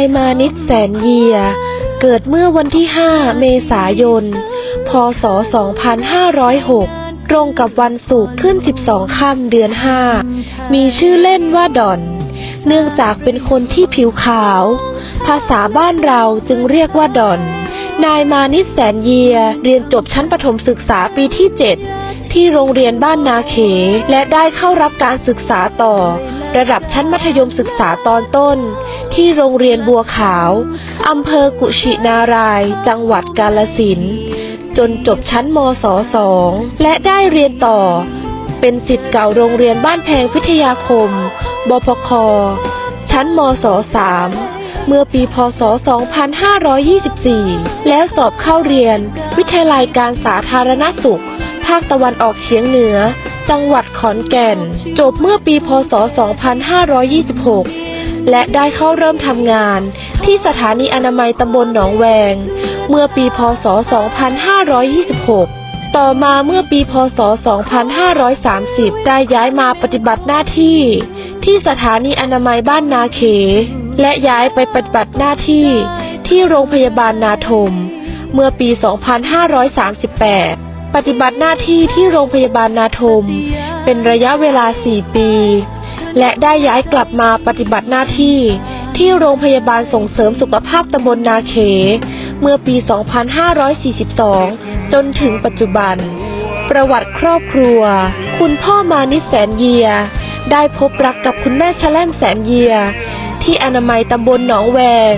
ายมานิดแสนเยีย เกิดเมื่อวันที่ 5 เมษายน พศ 2506 ตรงกับวันศุกร์ขึ้น 12 ค่ำเดือน 5 มีชื่อเล่นว่าดอน เนื่องจากเป็นคนที่ผิวขาว ภาษาบ้านเราจึงเรียกว่าดอน นายมานิดแสนเยีย เรียนจบชั้นประถมศึกษาปีที่ 7 ที่โรงเรียนบ้านนาเข และได้เข้ารับการศึกษาต่อ ระดับชั้นมัธยมศึกษาตอนต้น ที่โรงเรียนบัวขาวอำเภอกุชินาราย จังหวัดกาลสินจนจบชั้นมศสองและได้เรียนต่อ เป็นสิทธิ์เก่าโรงเรียนบ้านแพงพิทยาคม บพค ชั้นมศสามเมื่อปีพศ 2524 แล้วสอบเข้าเรียน วิทยาลัยการสาธารณสุข ภาคตะวันออกเฉียงเหนือ จังหวัดขอนแก่น จบเมื่อปีพศ 2526 และได้เข้าเริ่มทำงาน ที่สถานีอนามัยตำบลหนองแวง เมื่อปีพศ 2526 ต่อมาเมื่อปีพศ 2530 ได้ย้ายมาปฏิบัติหน้าที่ ที่สถานีอนามัยบ้านนาเข และย้ายไปปฏิบัติหน้าที่ ที่โรงพยาบาลนาทม เมื่อปี 2538ปฏิบัติหน้าที่ที่โรงพยาบาลนาทม เป็นระยะเวลา 4 ปี และได้ย้ายกลับมาปฏิบัติหน้าที่ ที่โรงพยาบาลส่งเสริมสุขภาพตำบลนาเข เมื่อปี 2542 จนถึงปัจจุบัน ประวัติครอบครัว คุณพ่อมานิแสนเยีย ได้พบรักกับคุณแม่ชะแล่งแสนเยีย ที่อนามัยตำบลหนองแวง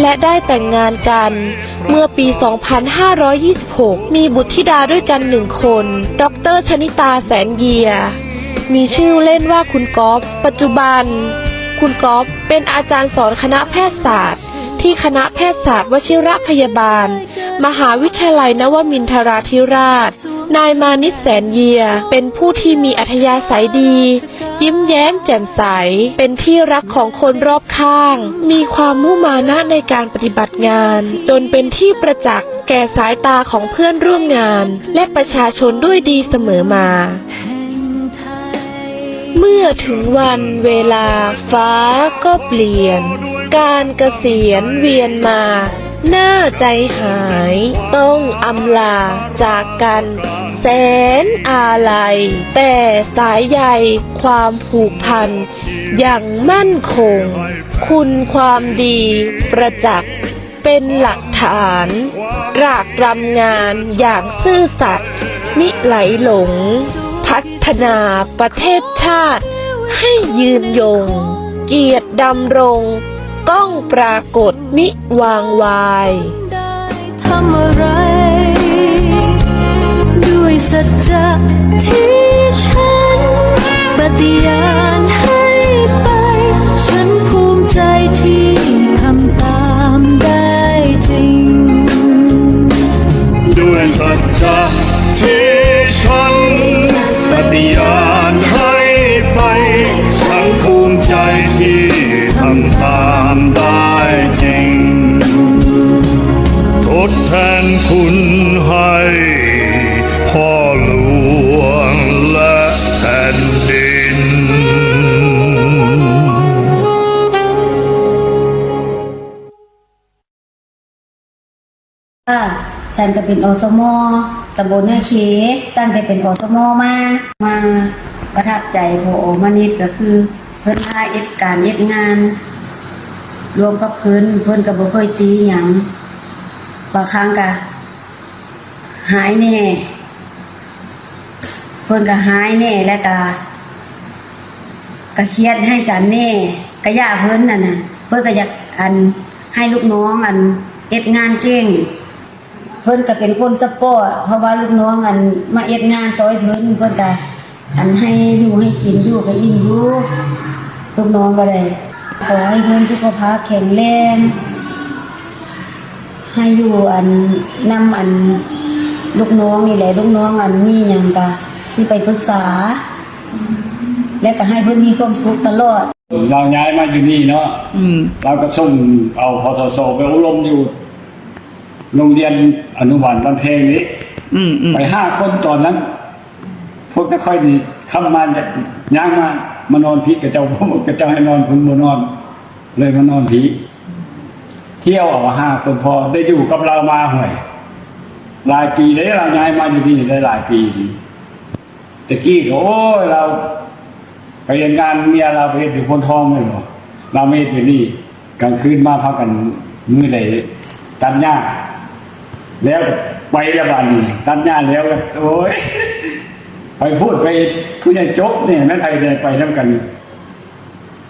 และได้แต่งงานกันเมื่อปี 2526 มีบุตรธิดาด้วยกันหนึ่งคน ดรชนิตาแสนเยีย มีชื่อเล่นว่าคุณก๊อฟปัจจุบัน คุณก๊อฟเป็นอาจารย์สอนคณะแพทยศาสตร์ ที่คณะแพทยศาสตร์วชิระพยาบาล มหาวิทยาลัยนวมินทราธิราช นายมานิดแสนเยีย เป็นผู้ที่มีอัธยาศัยดี ยิ้มแย้มแจ่มใส เป็นที่รักของคนรอบข้าง มีความมุ่มานะในการปฏิบัติงาน จนเป็นที่ประจักษ์แก่สายตาของเพื่อนร่วมงาน และประชาชนด้วยดีเสมอมา เมื่อถึงวันเวลาฟ้าก็เปลี่ยน การเกษียณเวียนมา หน้าใจหาย ต้องอำลาจากกัน แสนอาลัย แต่สายใยความผูกพันอย่างมั่นคง คุณความดีประจักษ์เป็นหลักฐานรากรำงานอย่างซื่อสัตย์มิไหลหลง พัฒนาประเทศชาติ ให้ยืนยง เกียรติดำรง ต้องปรากฏมิวางวายทำอะไร ด้วยสัจจะที่ฉันปฏิญาณให้ไป ฉันภูมิใจที่ ฉันก็เป็นอสมอตำบลเนื้อเขตั้งแต่เป็นอสมอมา มาประทับใจพอมานิดก็คือเพิ่นพาเอ็ดการเอ็ดงาน รวมกับเพิ่นเพิ่นก็บ่เคยตีหยังบางครั้งก็หายแน่เพิ่นก็หายแน่แล้วก็ก็เครียดให้กันแน่ก็ย่าเพิ่นนั่นน่ะเพิ่นก็อยากอันให้ลูกน้องอันเอ็ดงานเก่ง เพิ่นก็เป็นคนสปอร์ตเพราะว่าลูกน้องอันมาเอ็ดงานซอยเพิ่นเพิ่นก็อันให้อยู่ให้กินอยู่ก็อิ่มอยู่ลูกน้องก็ได้ขอให้เพิ่นสุขภาพแข็งแรงให้อยู่อันนำอันลูกน้องนี่แหละลูกน้องอันมีหยังก็สิไปปรึกษา และก็ให้เพิ่นมีความสุขตลอด เราย้ายมาอยู่นี่เนาะอืมเราก็ส่งเอาพทศไปอบรมอยู่ โรงเรียนอนุบาลบ้านเพลงนี้อืมอืมไปห้าคนตอนนั้น พวกจะค่อยดีเข้ามาเนี่ยย่างมามานอนพีกับเจ้าผมกับเจ้าให้นอนคุณบนอน เลยมานอนพีเที่ยวเอาห้าคนพอได้อยู่กับเรามาห่วยหลายปีได้เราย้ายมาอยู่นี่ได้หลายปีดีตะกี้ก็โอ้ยเรา ไปเรียนงานเมียเราไปเฮ็ดอยู่คนท้องไม่หรอเราไม่เฮ็ดอยู่นี่กลางคืนมาพักกันมื้อใดตัดหญ้า แล้วก็ไปแล้วบานนี้ตัดหญ้าแล้วก็โอ้ยไปพูดไปผู้ใหญ่จบเนี่ยแม่ไทยได้ไปน้ำกัน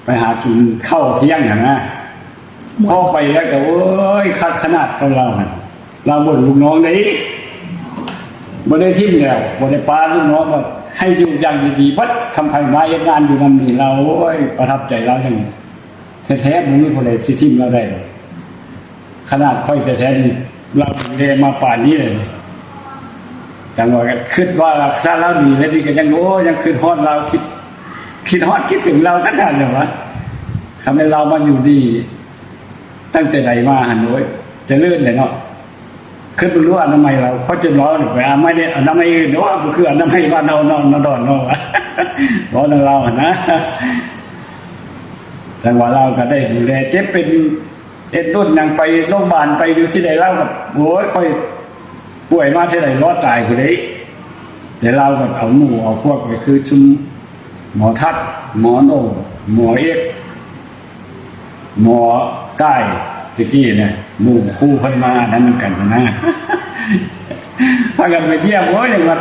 ไปหากินข้าวเที่ยงอย่างนะพอไปแล้วก็โอ้ยคักขนาดของเราหั่นเราบ่นลูกน้องได้บ่ได้ทิ่มแล้วบ่ได้ปาลูกน้องก็ให้อยู่อย่างดีๆบัดคำไผมาเฮ็ดงานอยู่นำนี่เราโอ้ยประทับใจเราจังแท้ๆบ่มีคนใดสิทิ่มเราได้หรอกขนาดค่อยแท้ๆนี่ เราเรียมาป่านนี้เลยจังว่าก็คิดว่าถ้าเราดีแล้วดีก็ยังโอ้ยังคิดฮอดเราคิด คิดฮอดคิดถึงเราขนาดเลยวะทำให้เรามาอยู่ดี ตั้งแต่ใดมาหันโอ้ยจะเลื่อนเลยเนาะคือไม่รู้อนามัยเราเขาจะร้อนไปอะไม่ได้อนามัยอื่นเนาะก็คืออนามัยบ้านเราเนอนนอนเนาะร้อนเราอะนะแต่ว่าเราก็ได้ดูแลเจ็บเป็น เอ็ดรุ่นยังไปโรงพยาบาลไปอยู่ที่ใดเล่ากับโอ้ยค่อยป่วยมาเท่าไหร่รอดตายคนนี้แต่เราก็เอาหมู่เอาพวกไปคือชุมหมอทัดหมอโนหมอเอกหมอใต้ตะกี้เนี่ยหมู่คู่พันมานั้นนกันนะพากันไปเยี่ยมโอ้ยอย่างว่า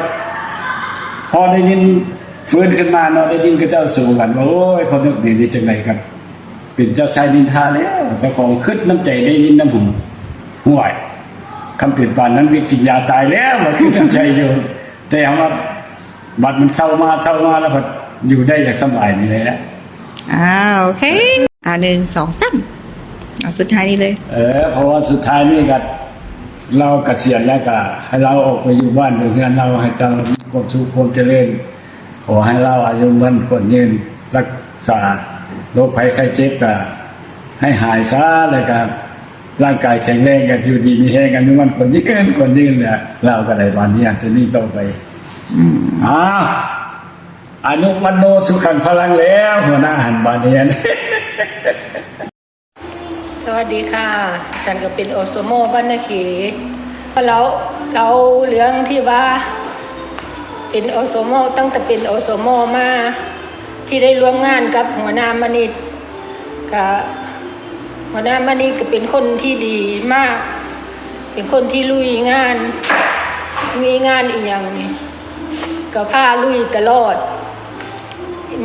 พอได้ยินฟื้นขึ้นมาเนาะได้ยินก็เจ้าสู่กันว่าโอ้ยคนนึกดีดีจังไรครับ เป็นเจ้าชายนินทาแล้วเจ้าของขึ้นน้ำใจได้ยินน้ำหุ่นห่วยคำเปลี่ยนปานนั้นวิกินยาตายแล้วมันคือน้ำใจอยู่ แต่เอาว่าบัดมันเศร้ามาเศร้ามาแล้วก็อยู่ได้อย่างสบายนี่เลยนะอ่าโอเคอ่าหนึ่งสองสามเอาสุดท้ายนี้เลย เออเพราะว่าสุดท้ายนี่ก็เราเกษียณแล้วก็ให้เราออกไปอยู่บ้านอยู่เฮือนเราให้เจ้ามีความสุขความเจริญขอให้เราอายุมันคนยืนรักษา โรคภัยไข้เจ็บก็ให้หายซะเลยครับ ร่างกายแข็งแรงกันอยู่ดีมีแห้งกันอยู่มันคนยืนคนยืนเนี่ยเราก็ได้วันนี้อันนี้ต่อไปอ้าวอนุวันโนสุขังพลังแล้วหัวหน้าหันบานเนียนสวัสดีค่ะ ฉันก็เป็นโอโซโมบ้านนาเขเราเราเรื่องที่ว่า เป็นโอโซโมตั้งแต่เป็นโอโซโมมา ที่ได้ร่วมงานกับหัวหน้ามณิตกับหัวหน้ามณิตก็เป็นคนที่ดีมาก เป็นคนที่ลุยงาน มีงานอีกอย่างนี้ก็พาลุยตลอด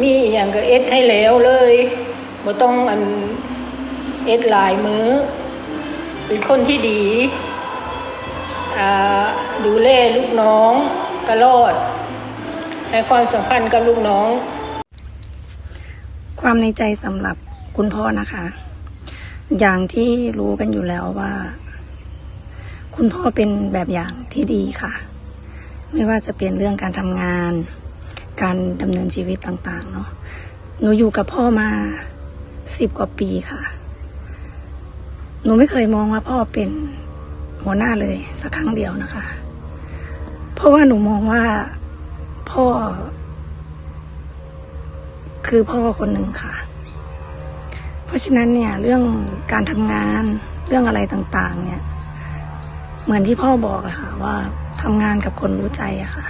มีอย่างก็เอ็ดให้แล้วเลยบ่ต้องอันเอ็ดหลายมือ้อ เป็นคนที่ดีดูแลลูกน้องตลอดให้ความสำคัญกับลูกน้อง ความในใจสำหรับคุณพ่อนะคะ อย่างที่รู้กันอยู่แล้วว่า คุณพ่อเป็นแบบอย่างที่ดีค่ะ ไม่ว่าจะเป็นเรื่องการทำงาน การดำเนินชีวิตต่าง ๆ เนาะหนูอยู่กับพ่อมาสิบกว่าปีค่ะ หนูไม่เคยมองว่าพ่อเป็นหัวหน้าเลยสักครั้งเดียวนะคะ เพราะว่าหนูมองว่าพ่อ คือพ่อคนหนึ่งค่ะ เพราะฉะนั้นเนี่ยเรื่องการทำงานเรื่องอะไรต่างๆ เนี่ย เหมือนที่พ่อบอกอะค่ะ ว่าทำงานกับคนรู้ใจอะค่ะ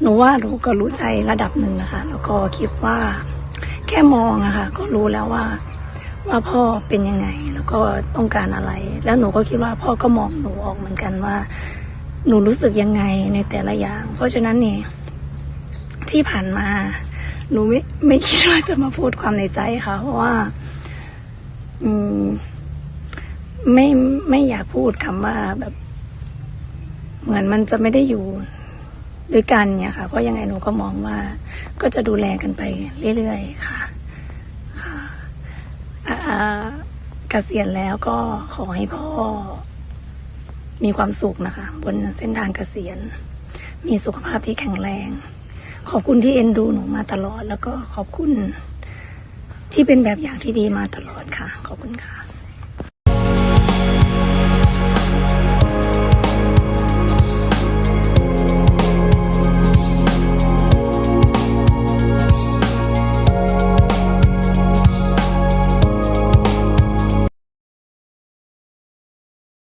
หนูว่าหนูก็รู้ใจระดับหนึ่งนะคะ แล้วก็คิดว่าแค่มองอะค่ะ ก็รู้แล้วว่า ว่าพ่อเป็นยังไง แล้วก็ต้องการอะไร แล้วหนูก็คิดว่าพ่อก็มองหนูออกเหมือนกันว่า หนูรู้สึกยังไงในแต่ละอย่าง เพราะฉะนั้นเนี่ยที่ผ่านมา หนูไม่ไม่คิดว่าจะมาพูดความในใจค่ะ เพราะว่า อืม ไม่ไม่อยากพูดคำว่าแบบ เหมือนมันจะไม่ได้อยู่ด้วยกันเนี่ยค่ะ เพราะยังไงหนูก็มองว่า ก็จะดูแลกันไปเรื่อยๆค่ะ ค่ะอาเกษียณแล้วก็ขอให้พ่อ มีความสุขนะคะ บนเส้นทางเกษียณ มีสุขภาพที่แข็งแรง ขอบคุณที่เอ็นดูหนูมาตลอด แล้วก็ขอบคุณที่เป็นแบบอย่างที่ดีมาตลอดค่ะ ขอบคุณค่ะ